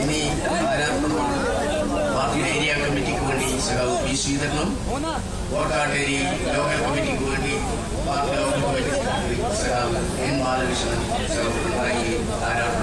ഇനി വരാത്തതുമാണ് party area കമ്മിറ്റിക്ക് വേണ്ടി പി ശ്രീധരനും കോട്ടാട്ടേരി ലോക്കൽ ലോക്കൽ കമ്മിറ്റി സഹാവ് എൻ ബാലകൃഷ്ണൻ സഹാവ് തുടങ്ങി ധാരാളം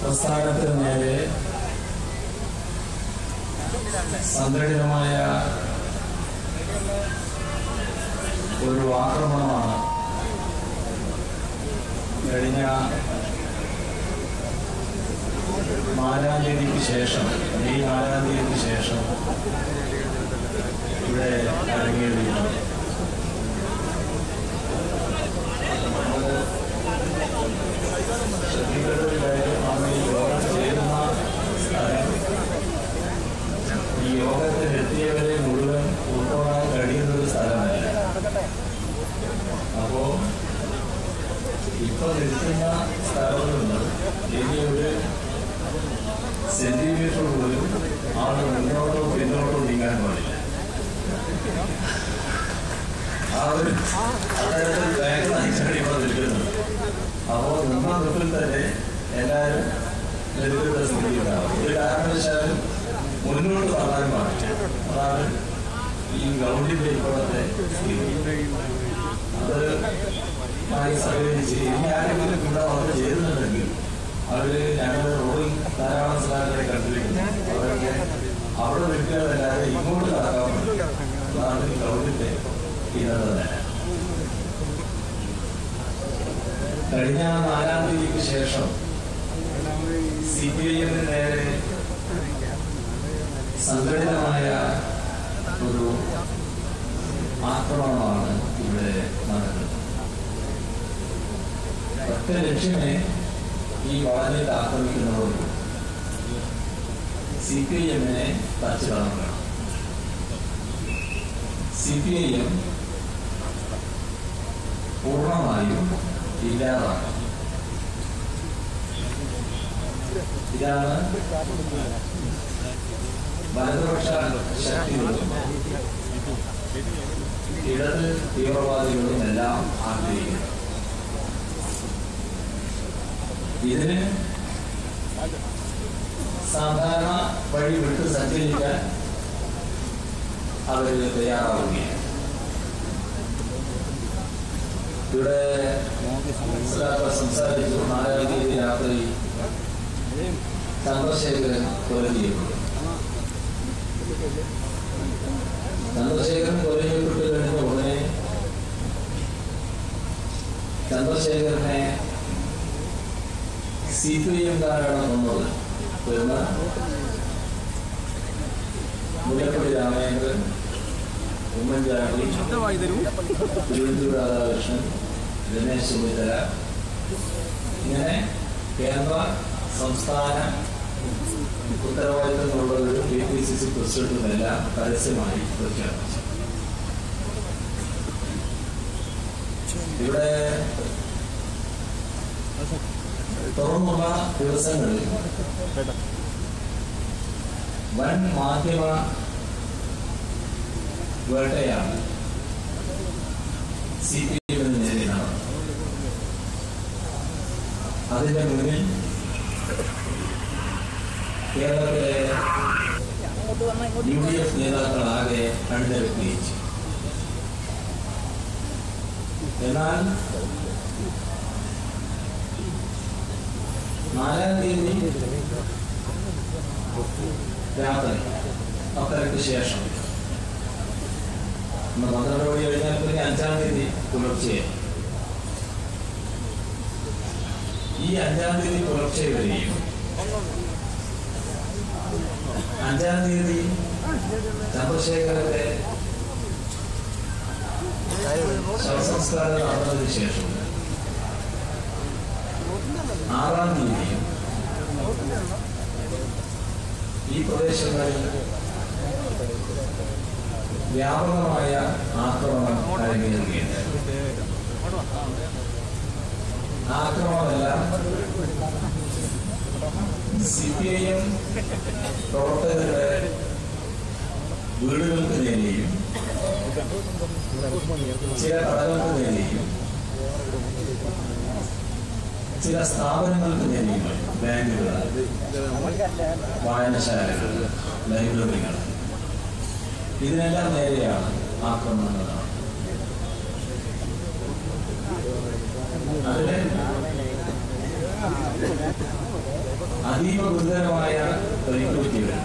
പ്രസ്ഥാനത്തിന് നേരെ സംഘടിതമായ ഒരു ആക്രമണമാണ് കഴിഞ്ഞ നാലാം തീയതിക്ക് ശേഷം മെയ് നാലാം തീയതിക്ക് ശേഷം നിന്ന് സെന്റിമീറ്റർ പോലും ആൾ മുന്നോട്ടോ പിന്നോട്ടോ നീങ്ങാൻ പാടില്ല. ആ ഒരു അത്തരത്തിൽ ബാങ്ക് നയിച്ചാണ് ഇപ്പോൾ നിൽക്കുന്നത്. അപ്പോൾ നിന്ന നിൽപ്പിൽ തന്നെ എല്ലാവരും നിൽക്കുന്ന സ്ഥിതി ഉണ്ടാവും ഒരു കാരണവശാലും മുന്നോട്ട് പറയാൻ പാടില്ല. അതാണ് ഈ ഗ്രൗണ്ടിന്റെ ഇപ്പോഴത്തെ സ്ഥിതി. അത് അവിടെ ഇങ്ങോട്ട് കഴിഞ്ഞ നാലാം തീയതിക്ക് ശേഷം സി പി ഐ എമ്മിന് നേരെ സംഘടിതമായ ഒരു ആക്രമണമാണ് ഇവിടെ നടക്കുന്നത്. ഒറ്റ ലക്ഷ്യമേ ഈ വളഞ്ഞിട്ട് ആക്രമിക്കുന്നവർക്ക് സി പി ഐ എമ്മിനെ തച്ചു കളക്കണം സി പി ഐ എം പൂർണമായും ഇല്ലാതാക്കണം. ഇതാണ് വലതുപക്ഷ ശക്തികളും ഇടത് തീവ്രവാദികളും എല്ലാം ആഗ്രഹിക്കുന്നു ഇതിന് സാധാരണ വഴി വിട്ട് സഞ്ചരിക്കാൻ അവർ തയ്യാറാവുകയാണ്. ഇവിടെ സംസാരിച്ചു നാലാം തീയതി രാത്രി ചന്ദ്രശേഖരൻ കൊല ചെയ്യപ്പെട്ടു ചന്ദ്രശേഖരൻ കൊല ചെയ്യപ്പെട്ടു കഴിഞ്ഞ ഉടനെ ചന്ദ്രശേഖരനെ സി പി ഐ എംകാരാണ് വന്നത് എന്ന്? മുല്ലപ്പള്ളി രാമചന്ദ്രൻ ഉമ്മൻചാണ്ടി തിരുവനന്തപുരം രാധാകൃഷ്ണൻ രമേശ് ചെന്നിത്തല. ഇങ്ങനെ കേന്ദ്ര സംസ്ഥാന ഉത്തരവാദിത്തങ്ങളുള്ളവരും കെ പി സി സി പ്രസിഡന്റുമെല്ലാം പരസ്യമായി പ്രഖ്യാപിച്ചു. ഇവിടെ തുറന്നുള്ള ദിവസങ്ങളിൽ വൻ മാധ്യമ വേട്ടയാണ് സി പി എമ്മിന് നേരിടുന്നത് അതിന്റെ മുന്നിൽ കേരളത്തിലെ യു ഡി എഫ് നേതാക്കളാകെ കണ്ടെടുക്കുകയിച്ചു എന്നാൽ നാലാം തീയതി രാത്രി പത്തരക്ക് ശേഷം പന്ത്രണ്ട് മണി കഴിഞ്ഞാൽ അഞ്ചാം തീയതി പുലർച്ചെ. ഈ അഞ്ചാം തീയതി പുലർച്ചെ വരെയും അഞ്ചാം തീയതി ചന്ദ്രശേഖരന്റെ ശവസംസ്കാരം നടന്നതിന് ശേഷം ആറാം തീയതിയും ഈ പ്രദേശങ്ങളിൽ വ്യാപകമായ ആക്രമണം അരങ്ങേറുകയുണ്ട് ആക്രമണമല്ല സി പി ഐ എം പ്രവർത്തകരുടെ വീടുകൾക്ക് നേരെയും ചില കടകൾക്ക് നേരെയും ചില സ്ഥാപനങ്ങൾക്ക് നേരെയും ബാങ്കുകൾ വായനശാലകൾ ലൈബ്രറികൾ. ഇതിനെല്ലാം നേരെയാണ് ആക്രമണങ്ങൾ. അതിന് അതീവ ഗുരുതരമായ പരിക്കുപറ്റികൾ